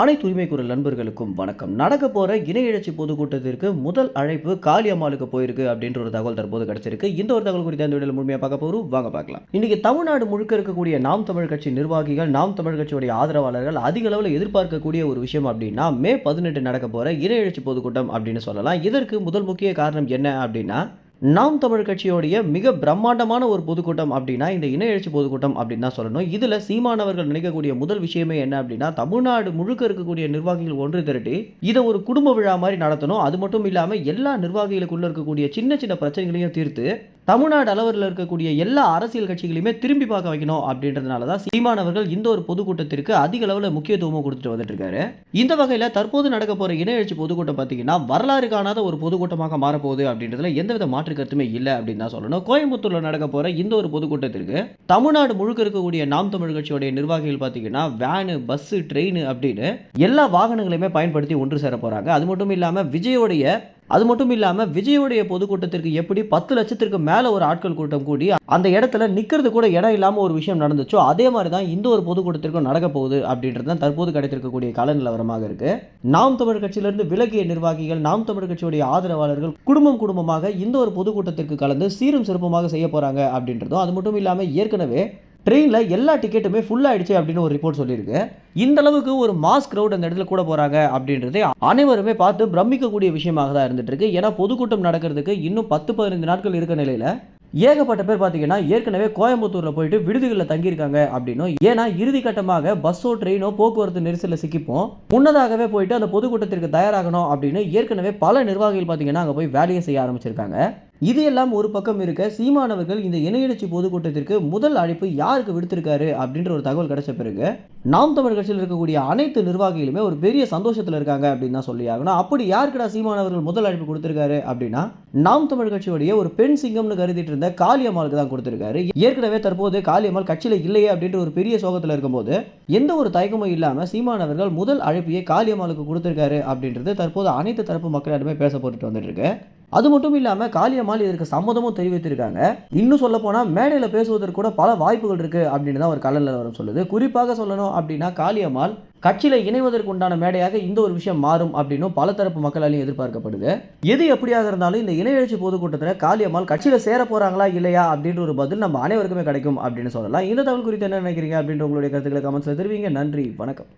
அனைத்து உரிமை குரல் நண்பர்களுக்கும் வணக்கம். நடக்க போற இணைய எழுச்சி பொதுக்கூட்டத்திற்கு முதல் அழைப்பு காளியம்மாளுக்கு போயிருக்கு அப்படின்ற ஒரு தகவல் தற்போது கிடைச்சிருக்கு. இந்த ஒரு தகவல் குறித்த இந்த வீடியோ முழுமையாக பார்க்க போறோம். வாங்க பார்க்கலாம். இன்னைக்கு தமிழ்நாடு முழுக்க இருக்கக்கூடிய நாம் தமிழ் கட்சி நிர்வாகிகள் நாம் தமிழ் கட்சியுடைய ஆதரவாளர்கள் அதிக அளவில் எதிர்பார்க்கக்கூடிய ஒரு விஷயம் அப்படின்னா மே பதினெட்டு நடக்க போற இணைய எழுச்சி பொதுக்கூட்டம் அப்படின்னு சொல்லலாம். இதற்கு முதல் முக்கிய காரணம் என்ன அப்படின்னா நாம் தமிழ் கட்சியோடைய மிக பிரம்மாண்டமான ஒரு பொதுக்கூட்டம் அப்படின்னா இந்த இணைய எழுச்சி பொதுக்கூட்டம் அப்படின்னு தான் சொல்லணும். இதில் சீமானவர்கள் நினைக்கக்கூடிய முதல் விஷயமே என்ன அப்படின்னா தமிழ்நாடு முழுக்க இருக்கக்கூடிய நிர்வாகிகள் ஒன்று திரட்டி இதை ஒரு குடும்ப விழா மாதிரி நடத்தணும். அது மட்டும் இல்லாமல் எல்லா நிர்வாகிகளுக்குள்ள இருக்கக்கூடிய சின்ன சின்ன பிரச்சனைகளையும் தீர்த்து தமிழ்நாடு அளவில் இருக்கக்கூடிய எல்லா அரசியல் கட்சிகளையுமே திரும்பி பார்க்க வைக்கணும் அப்படின்றதுனால தான் சீமானவர்கள் இந்த ஒரு பொதுக்கூட்டத்திற்கு அதிக அளவில் முக்கியத்துவமும் கொடுத்துட்டு வந்துட்டு இருக்காரு. இந்த வகையில் தற்போது நடக்க போகிற இணையெழுச்சி பொதுக்கூட்டம் பார்த்தீங்கன்னா வரலாறு காணாத ஒரு பொதுக்கூட்டமாக மாறப்போகுது அப்படின்றதுல எந்தவித மாற்று கருத்துமே இல்லை அப்படின்னு தான் சொல்லணும். கோயம்புத்தூரில் நடக்க போகிற இந்த ஒரு பொதுக்கூட்டத்திற்கு தமிழ்நாடு முழுக்க இருக்கக்கூடிய நாம் தமிழ் கட்சியுடைய நிர்வாகிகள் பார்த்தீங்கன்னா வேனு பஸ்ஸு ட்ரெயின் அப்படின்னு எல்லா வாகனங்களையுமே பயன்படுத்தி ஒன்று சேர போகிறாங்க அது மட்டும் இல்லாமல் விஜயோடைய அது மட்டும் இல்லாமல் விஜயோடைய பொதுக்கூட்டத்திற்கு எப்படி பத்து லட்சத்திற்கு மேலே ஒரு ஆட்கள் கூட்டம் கூடி அந்த இடத்துல நிற்கிறது கூட இடம் இல்லாமல் ஒரு விஷயம் நடந்துச்சோ அதே மாதிரி தான் இந்த ஒரு பொதுக்கூட்டத்திற்கும் நடக்க போகுது அப்படின்றது தான் தற்போது கிடைத்திருக்கக்கூடிய கால நிலவரமாக இருக்கு. நாம் தமிழ் கட்சியிலிருந்து விலகிய நிர்வாகிகள் நாம் தமிழ் கட்சியுடைய ஆதரவாளர்கள் குடும்பம் குடும்பமாக இந்த ஒரு பொதுக்கூட்டத்திற்கு கலந்து சீரும் சிறப்புமாக செய்ய போகிறாங்க அப்படின்றதும் அது மட்டும் இல்லாமல் ஏற்கனவே ட்ரெயினில் எல்லா டிக்கெட்டுமே ஃபுல் ஆயிடுச்சு அப்படின்னு ஒரு ரிப்போர்ட் சொல்லியிருக்கு. இந்த அளவுக்கு ஒரு மாஸ் க்ரௌட் அந்த இடத்துல கூட போகிறாங்க அப்படின்றதே அனைவருமே பார்த்து பிரமிக்கக்கூடிய விஷயமாக தான் இருந்துட்டு இருக்கு. ஏன்னா பொதுக்கூட்டம் நடக்கிறதுக்கு இன்னும் பத்து பதினைந்து நாட்கள் இருக்க நிலையில் ஏகப்பட்ட பேர் பார்த்தீங்கன்னா ஏற்கனவே கோயம்புத்தூரில் போயிட்டு விடுதிகளில் தங்கியிருக்காங்க அப்படின்னும். ஏன்னா இறுதி கட்டமாக பஸ்ஸோ ட்ரெயினோ போக்குவரத்து நெரிசலில் சிக்கிப்போம். முன்னதாகவே போயிட்டு அந்த பொதுக்கூட்டத்திற்கு தயாராகணும் அப்படின்னு ஏற்கனவே பல நிர்வாகிகள் பார்த்தீங்கன்னா அங்கே போய் வேலையை செய்ய ஆரம்பிச்சிருக்காங்க. இது எல்லாம் ஒரு பக்கம் இருக்க சீமானவர்கள் இந்த இணையடிச்சு பொதுக்கூட்டத்திற்கு முதல் அழைப்பு யாருக்கு விடுத்திருக்காரு அப்படின்ற ஒரு தகவல் கிடைச்ச பிறகு நாம் தமிழ் கட்சியில் இருக்கக்கூடிய அனைத்து நிர்வாகிகளுமே ஒரு பெரிய சந்தோஷத்தில் இருக்காங்க அப்படின்னு தான் சொல்லி ஆகணும். அப்படி யாருக்கடா சீமானவர்கள் முதல் அழைப்பு கொடுத்திருக்காரு அப்படின்னா நாம் தமிழ் கட்சியுடைய ஒரு பெண் சிங்கம்னு கருதிட்டு இருந்த காளியம்மாளுக்கு தான் கொடுத்திருக்காரு. ஏற்கனவே தற்போது காளியம்மாள் கட்சியில் இல்லையே அப்படின்ற ஒரு பெரிய சோகத்தில் இருக்கும்போது எந்த ஒரு தயக்கமும் இல்லாமல் சீமானவர்கள் முதல் அழைப்பையே காளியம்மாளுக்கு கொடுத்திருக்காரு அப்படின்றது தற்போது அனைத்து தரப்பு மக்களிடமே பேசப்பட்டுட்டு வந்துட்டு இருக்கு. அது மட்டும் இல்லாமல் காளியம்மாள் இதற்கு சம்மதமும் தெரிவித்திருக்காங்க. இன்னும் சொல்ல போனால் மேடையில் பேசுவதற்கு கூட பல வாய்ப்புகள் இருக்கு அப்படின்னு தான் ஒரு கல நிலவரம் சொல்லுது. குறிப்பாக சொல்லணும் அப்படின்னா காளியம்மாள் கட்சியில் இணைவதற்கு உண்டான மேடையாக இந்த ஒரு விஷயம் மாறும் அப்படின்னும் பல தரப்பு மக்களாலையும் எதிர்பார்க்கப்படுது. எது எப்படியாக இருந்தாலும் இந்த இணையெழுச்சி பொதுக்கூட்டத்தில் காளியம்மாள் கட்சியில் சேர போகிறாங்களா இல்லையா அப்படின்ற ஒரு பதில் நம்ம அனைவருக்குமே கிடைக்கும் அப்படின்னு சொல்லலாம். இந்த தகவல் குறித்து என்ன நினைக்கிறீங்க அப்படின்ற உங்களுடைய கருத்துக்களை கமெண்ட்ஸில் தெரிவிங்க. நன்றி. வணக்கம்.